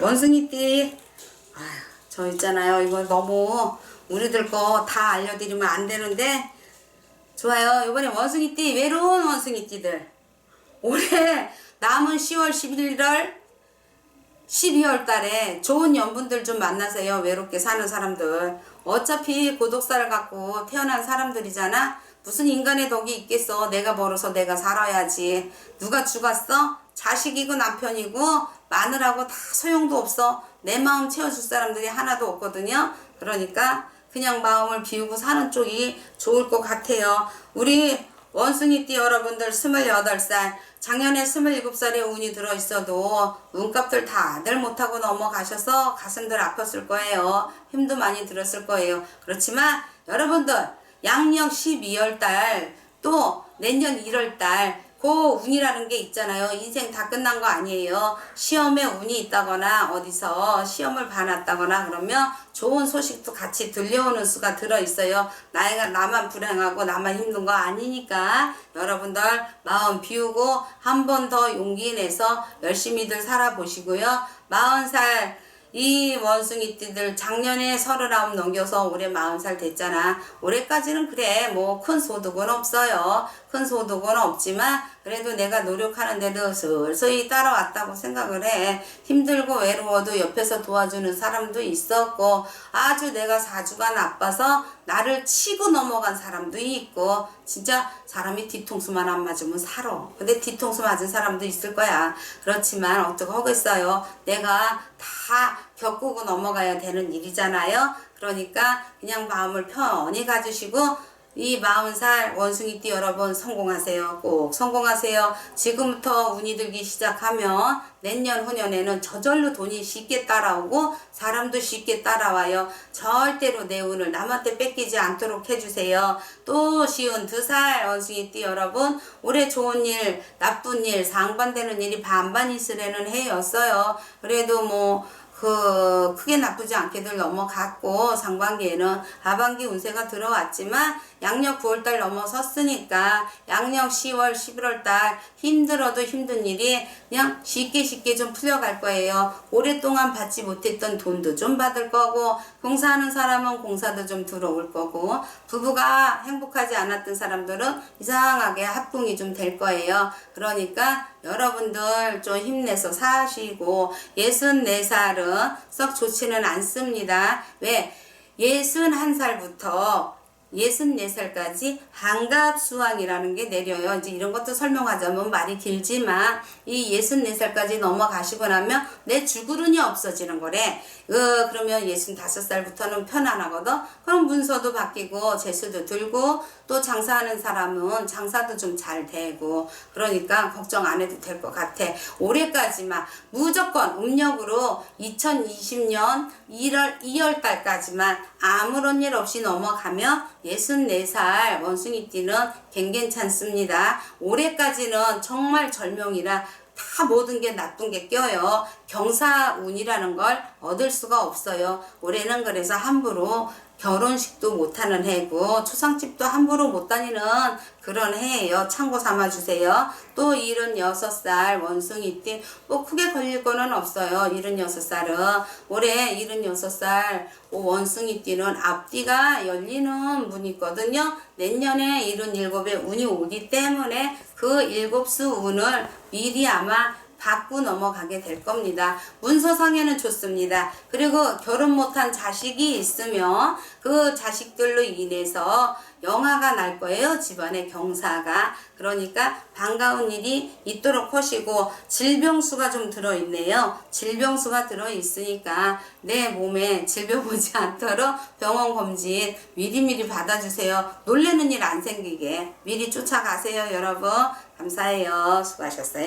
원숭이띠. 아휴, 저 있잖아요. 이거 너무 우리들 거 다 알려드리면 안 되는데. 좋아요. 이번에 원숭이띠, 외로운 원숭이띠들. 올해 남은 10월 11월 12월 달에 좋은 연분들 좀 만나세요. 외롭게 사는 사람들. 어차피 고독사를 갖고 태어난 사람들이잖아. 무슨 인간의 덕이 있겠어. 내가 벌어서 내가 살아야지. 누가 죽었어? 자식이고 남편이고 마누라고 다 소용도 없어. 내 마음 채워줄 사람들이 하나도 없거든요. 그러니까 그냥 마음을 비우고 사는 쪽이 좋을 것 같아요. 우리 원숭이띠 여러분들 28살, 작년에 27살에 운이 들어있어도 운값들 다들 못하고 넘어가셔서 가슴들 아팠을 거예요. 힘도 많이 들었을 거예요. 그렇지만 여러분들 양력 12월달 또 내년 1월달 그 운이라는 게 있잖아요. 인생 다 끝난 거 아니에요. 시험에 운이 있다거나 어디서 시험을 봐놨다거나 그러면 좋은 소식도 같이 들려오는 수가 들어있어요. 나이가 나만 불행하고 나만 힘든 거 아니니까 여러분들 마음 비우고 한 번 더 용기 내서 열심히들 살아보시고요. 40살 이 원숭이띠들 작년에 서른아홉 넘겨서 올해 마흔 살 됐잖아. 올해까지는 그래 뭐 큰 소득은 없어요. 큰 소득은 없지만 그래도 내가 노력하는 데도 슬슬 따라왔다고 생각을 해. 힘들고 외로워도 옆에서 도와주는 사람도 있었고 아주 내가 사주가 나빠서 나를 치고 넘어간 사람도 있고 진짜 사람이 뒤통수만 안 맞으면 살아. 근데 뒤통수 맞은 사람도 있을 거야. 그렇지만 어떻게 하겠어요. 내가 다 겪고 넘어가야 되는 일이잖아요. 그러니까 그냥 마음을 편히 가지시고 이 40살 원숭이띠 여러분 성공하세요. 꼭 성공하세요. 지금부터 운이 들기 시작하면 내년 후년에는 저절로 돈이 쉽게 따라오고 사람도 쉽게 따라와요. 절대로 내 운을 남한테 뺏기지 않도록 해주세요. 또 쉬운 두 살 원숭이띠 여러분 올해 좋은 일, 나쁜 일, 상반되는 일이 반반 있으려는 해였어요. 그래도 뭐 그 크게 나쁘지 않게들 넘어갔고 상반기에는 하반기 운세가 들어왔지만 양력 9월달 넘어섰으니까 양력 10월 11월달 힘들어도 힘든 일이 그냥 쉽게 쉽게 좀 풀려갈 거예요. 오랫동안 받지 못했던 돈도 좀 받을 거고 공사하는 사람은 공사도 좀 들어올 거고 부부가 행복하지 않았던 사람들은 이상하게 합궁이 좀 될 거예요. 그러니까 여러분들 좀 힘내서 사시고 64살은 썩 좋지는 않습니다. 왜? 61살부터 64살까지 한갑수왕이라는 게 내려요. 이제 이런 것도 설명하자면 말이 길지만 이 64살까지 넘어가시고 나면 내 주구른이 없어지는 거래. 어, 그러면 65살부터는 편안하거든. 그럼 문서도 바뀌고 재수도 들고 또 장사하는 사람은 장사도 좀 잘 되고 그러니까 걱정 안 해도 될 것 같아. 올해까지만 무조건 음력으로 2020년 1월 2월 달까지만 아무런 일 없이 넘어가면 64살 원숭이띠는 괜찮습니다. 올해까지는 정말 절명이라 다 모든 게 나쁜 게 껴요. 경사운이라는 걸 얻을 수가 없어요. 올해는 그래서 함부로 결혼식도 못하는 해고 초상집도 함부로 못 다니는 그런 해예요. 참고 삼아주세요. 또 76살 원숭이띠 뭐 크게 걸릴 거는 없어요. 76살은 올해 76살 원숭이띠는 앞뒤가 열리는 운이 있거든요. 내년에 77에 운이 오기 때문에 그 일곱 수 운을 미리 아마 받고 넘어가게 될 겁니다. 문서상에는 좋습니다. 그리고 결혼 못한 자식이 있으면 그 자식들로 인해서 영화가 날 거예요. 집안에 경사가. 그러니까 반가운 일이 있도록 하시고 질병수가 좀 들어있네요. 질병수가 들어있으니까 내 몸에 질병 오지 않도록 병원 검진 미리미리 받아주세요. 놀래는 일 안 생기게 미리 쫓아가세요. 여러분. 감사해요. 수고하셨어요.